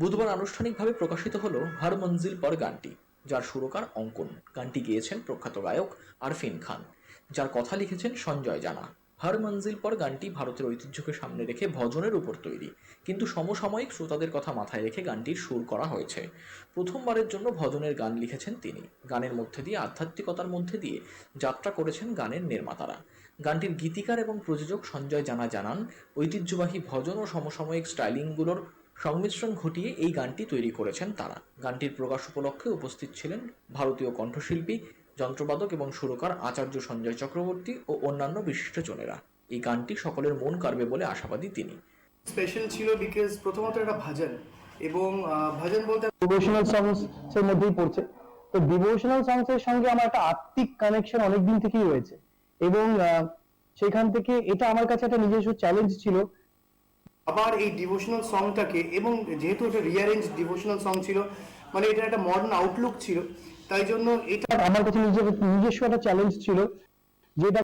বুধবার আনুষ্ঠানিকভাবে প্রকাশিত হলো হর মঞ্জিল পর গানটি, যার সুরকার অঙ্কন। গানটি গেয়েছেন প্রখ্যাত গায়ক আরফিন খান, যার কথা লিখেছেন সঞ্জয় জানা। হর মঞ্জিল পর গানটি ভারতের ঐতিহ্যকে সামনে রেখে ভজনের উপর তৈরি, কিন্তু সমসাময়িক শ্রোতাদের কথা মাথায় রেখে গানটির সুর করা হয়েছে। প্রথমবারের জন্য ভজনের গান লিখেছেন তিনি। গানের মধ্যে দিয়ে আধ্যাত্মিকতার মধ্যে দিয়ে যাত্রা করেছেন গানের নির্মাতারা। গানটির গীতিকার এবং প্রযোজক সঞ্জয় জানা জানান, ঐতিহ্যবাহী ভজন ও সমসাময়িক স্টাইলিংগুলোর সংমিশ্রণ ঘটিয়ে এই গানটি তৈরি করেছেন তারা। গানটির প্রকাশ উপলক্ষে উপস্থিত ছিলেন ভারতীয় কণ্ঠশিল্পী যন্ত্রবাদক এবং সুরকার আচার্য সঞ্জয় চক্রবর্তী ও অন্যান্য বিশিষ্টজনেরা এই গানটি সকলের মন কাড়বে বলে আশাবাদী তিনি। স্পেশাল ছিল বিকজ প্রথমত এটা ভজন এবং আহ, ভজন বলতে ডিভোশনাল সংস এর মধ্যেই পড়ছে। তো ডিভোশনাল সংস এর সঙ্গে আমার একটা আত্মিক কানেকশন অনেকদিন থেকেই রয়েছে এবং আহ, সেখান থেকে এটা আমার কাছে একটা নিজস্ব চ্যালেঞ্জ ছিল আবার এই ডিভোশনাল সংটাকে এবং যেহেতু এটা রিয়ারেঞ্জ ডিভোশনাল সং ছিল মানে এটা একটা মডার্ন আউটলুক ছিল তাই জন্য এটা আমার কাছে নিজের নিজস্ব একটা চ্যালেঞ্জ ছিল যেটা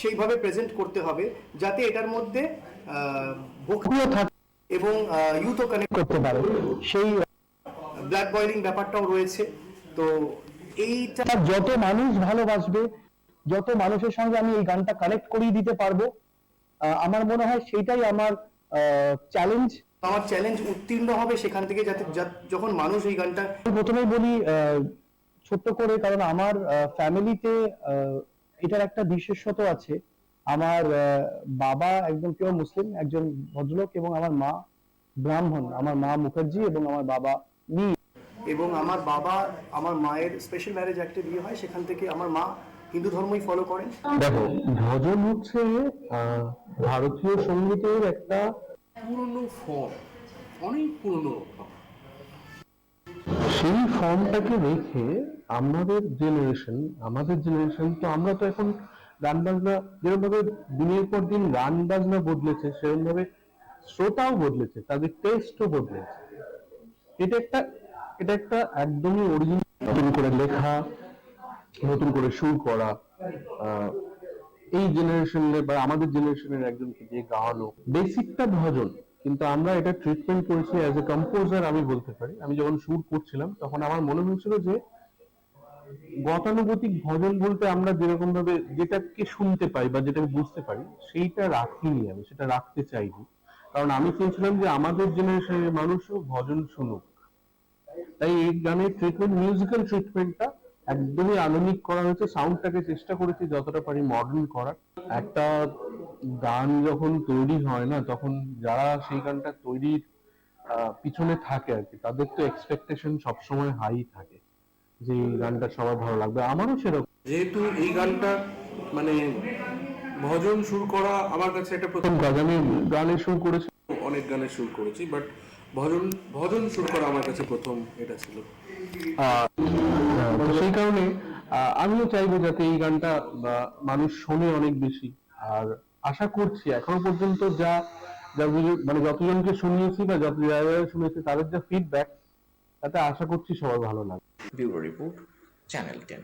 সেইভাবে প্রেজেন্ট করতে হবে যাতে এটার মধ্যে ভক্তিও থাকে এবং ইউথও কানেক্ট করতে পারে। সেই ব্ল্যাক বয়েলিং ব্যাপারটাও রয়েছে তো এইটা যত মানুষ ভালোবাসবে যত মানুষের সঙ্গে আমি এই গানটা কানেক্ট করিয়ে দিতে পারব আমার মনে হয় সেটাই আমার চ্যালেঞ্জ আমার চ্যালেঞ্জ উত্তীর্ণ হবে সেখান থেকে যাতে যখন মানুষ এই গানটা প্রথমেই বলি ছোট্ট করে কারণ আমার ফ্যামিলিতে এটার একটা বিশেষত্ব আছে। আমার বাবা একজন পিওর মুসলিম একজন ভদ্রলোক এবং আমার মা ব্রাহ্মণ। আমার মা মুখার্জি এবং আমার বাবা মি এবং আমার বাবা আমার মায়ের স্পেশাল ম্যারেজ একটা বিয়ে হয় সেখান থেকে আমার মা হিন্দু ধর্মই ফলো করেন? দেখো, ভজন হচ্ছে ভারতীয় সঙ্গীতের একটা পুরনো ফর্ম অনেক পুরনো সেই ফর্মটাকে রেখে আমাদের জেনারেশন আমাদের জেনারেশন তো আমরা তো এখন গান বাজনা যেরকম ভাবে দিনের পর দিন গান বাজনা বদলেছে সেরকম ভাবে শ্রোতাও বদলেছে, তাদের টেস্টও বদলেছে। এটা একটা এটা একটা একদমই অরিজিনাল করে লেখা নতুন করে সুর করা এই জেনারেশনে বা আমাদের জেনারেশনের একজনকে দিয়ে গাওয়ানো বেসিকটা ভজন। কিন্তু আমরা এটা ট্রিটমেন্ট করেছি অ্যাজ এ কম্পোজার আমি বলতে পারি। আমি যখন সুর করছিলাম, তখন আমার মনে হয়েছিল যে, গতানুগতিক ভজন বলতে আমরা যেরকম ভাবে যেটাকে শুনতে পাই বা যেটাকে বুঝতে পারি, সেইটা রাখিনি আমি, সেটা রাখতে চাইনি। কারণ আমি চেয়েছিলাম যে আমাদের জেনারেশনের মানুষও ভজন শুনুক। তাই এই গানের ট্রিটমেন্ট মিউজিক্যাল ট্রিটমেন্টটা একদমই আধুনিক করা হয়েছে সাউন্ডটাকে চেষ্টা করেছি যতটা পারি মডার্ন করার। একটা গান যখন তৈরি হয় না তখন যারা সেই গানটা তৈরির পিছনে থাকে আর কি তাদের তো এক্সপেকটেশন সবসময় হাই থাকে যে এই গানটা সবার ভালো লাগবে। আমারও সেরকম। যেহেতু এই গানটা মানে ভজন সুর করা আমার কাছে একটা প্রথম কাজ আমি গানের সুর করেছি। অনেক গানের সুর করেছি বাট ভজন ভজন সুর করা আমার কাছে প্রথম এটা ছিল। সেই কারণে আমিও চাইব যাতে এই গানটা বা, মানুষ শোনে অনেক বেশি। আর আশা করছি এখনও পর্যন্ত যা যা মানে যতজনকে শুনিয়েছি বা যত জায়গায় শুনেছি তাদের যা ফিডব্যাক তাতে আশা করছি সবার ভালো লাগবে। Bureau report channel ten.